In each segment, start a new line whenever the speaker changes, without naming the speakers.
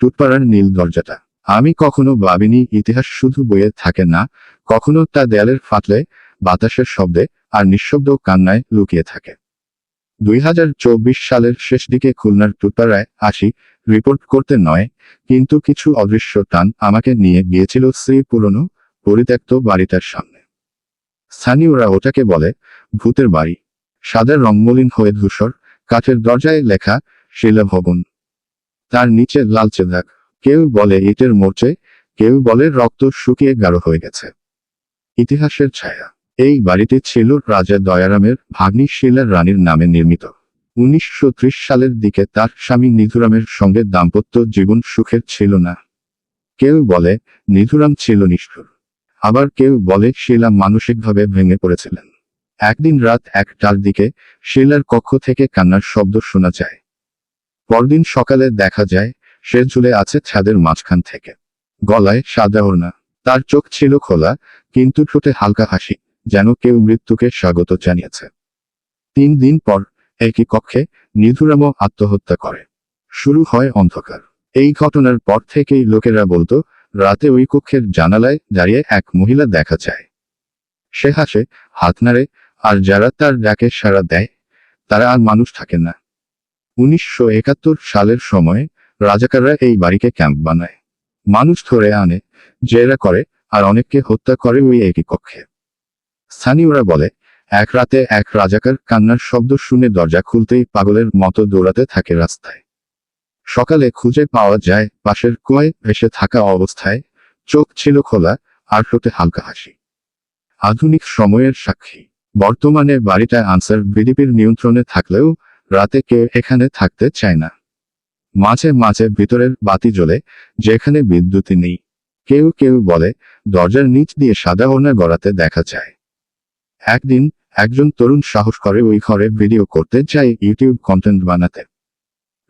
টুটপাড়ার নীল দরজাটা। আমি কখনো ভাবিনি ইতিহাস শুধু বইয়ে থাকে না, কখনো তা দেয়ালের ফাটলে বাতাসের শব্দে আর নিঃশব্দ কান্নায় লুকিয়ে থাকে। দুই হাজার চব্বিশ সালের শেষ দিকে খুলনার টুটপাড়ায় আসি, রিপোর্ট করতে নয়, কিন্তু কিছু অদৃশ্য টান আমাকে নিয়ে গিয়েছিল সেই পুরনো, পরিত্যক্ত বাড়িটার সামনে। স্থানীয়রা ওটাকে বলে ভূতের বাড়ি। সাদা রংমলিন হয়ে ধূসর, কাঠের দরজায় লেখা শিলা ভবন তার নিচে লালচে দাগ। কেউ বলে ইটের মোর্চে, কেউ বলে রক্ত শুকিয়ে গাঢ় হয়ে গেছে। ইতিহাসের ছায়া। এই বাড়িটি ছিল রাজা দয়ারামের ভাগ্নি শিলার রানীর নামে নির্মিত। উনিশশো ত্রিশ সালের দিকে তার স্বামী নিধুরামের সঙ্গে দাম্পত্য জীবন সুখের ছিল না। কেউ বলে নিধুরাম ছিল নিষ্ঠুর। আবার কেউ বলে শিলা মানসিকভাবে ভেঙে পড়েছিলেন। একদিন রাত একটার দিকে শিলার কক্ষ থেকে কান্নার শব্দ শোনা যায়। পরদিন সকালে দেখা যায়, সে ঝুলে আছে ছাদের মাঝখান থেকে। গলায় সাদা ওড়না। তার চোখ ছিল খোলা, কিন্তু ঠোঁটে হালকা হাসি, যেন কেউ মৃত্যুকে স্বাগত জানিয়েছে। তিন দিন পর, একই কক্ষে নিধুরামও আত্মহত্যা করে। শুরু হয় অন্ধকার। এই ঘটনার পর থেকেই লোকেরা বলতো, রাতে ওই কক্ষের জানালায় দাঁড়িয়ে এক মহিলা দেখা যায়। সে হাসে, হাত নাড়ে, আর যারা তার ডাকে সাড়া দেয়, তারা আর মানুষ থাকে না। উনিশশো একাত্তর সালের সময় রাজাকাররা এই বাড়িকে ক্যাম্প বানায়। মানুষ ধরে আনে, জেরা করে, আর অনেককে হত্যা করে ওই একই কক্ষে। স্থানীয়রা বলে, এক রাতে এক রাজাকার কান্নার শব্দ শুনে দরজা খুলতেই পাগলের মতো দৌড়াতে থাকে রাস্তায়। সকালে খুঁজে পাওয়া যায়, পাশের কুয়ায় ভেসে থাকা অবস্থায় চোখ ছিল খোলা, আর ঠোঁটে হালকা হাসি। আধুনিক সময়ের সাক্ষী। বর্তমানে বাড়িটা আনসার বিডিপির নিয়ন্ত্রণে থাকলেও রাতে কেউ এখানে থাকতে চায় না। মাঝে মাঝে ভিতরের বাতি জ্বলে, যেখানে বিদ্যুৎই নেই। কেউ কেউ বলে, দরজার নিচ দিয়ে সাদা ওনা গড়াতে দেখা যায়। একদিন একজন তরুণ সাহস করে ওই ঘরে ভিডিও করতে যায় ইউটিউব কন্টেন্ট বানাতে।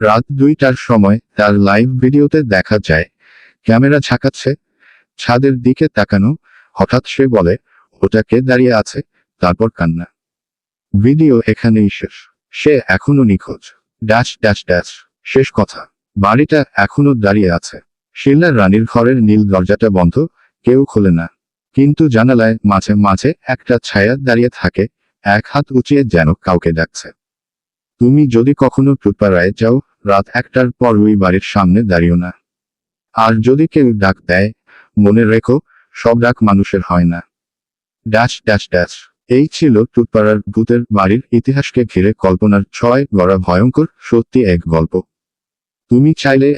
রাত দুইটার সময় তার লাইভ ভিডিওতে দেখা যায়, ক্যামেরা ঝাঁকাচ্ছে, ছাদের দিকে তাকানো, হঠাৎ সে বলে, ওটা কে দাঁড়িয়ে আছে? তারপর কান্না। ভিডিও এখানেই শেষ। সে এখনও নিখোঁজ। Dash dash dash. শেষ কথা। বাড়িটা এখনও দাঁড়িয়ে আছে। শিলার রানীর ঘরের নীল দরজাটা বন্ধ, কেউ খোলে না। কিন্তু জানালায় মাঝে মাঝে একটা ছায়া দাঁড়িয়ে থাকে, এক হাত উঁচিয়ে যেন কাউকে ডাকছে। তুমি যদি কখনো টুটপাড়ায় যাও, রাত একটার পর ওই বাড়ির সামনে দাঁড়িও না। আর যদি কেউ ডাক দেয়, মনে রেখো, সব ডাক মানুষের হয় না। Dash dash dash. এই ছিল টুটপাড়ার ভূতের বাড়ির ইতিহাসকে ঘিরে কল্পনার ছয় গড়া ভয়ঙ্কর সত্যি এক গল্প। তুমি চাইলে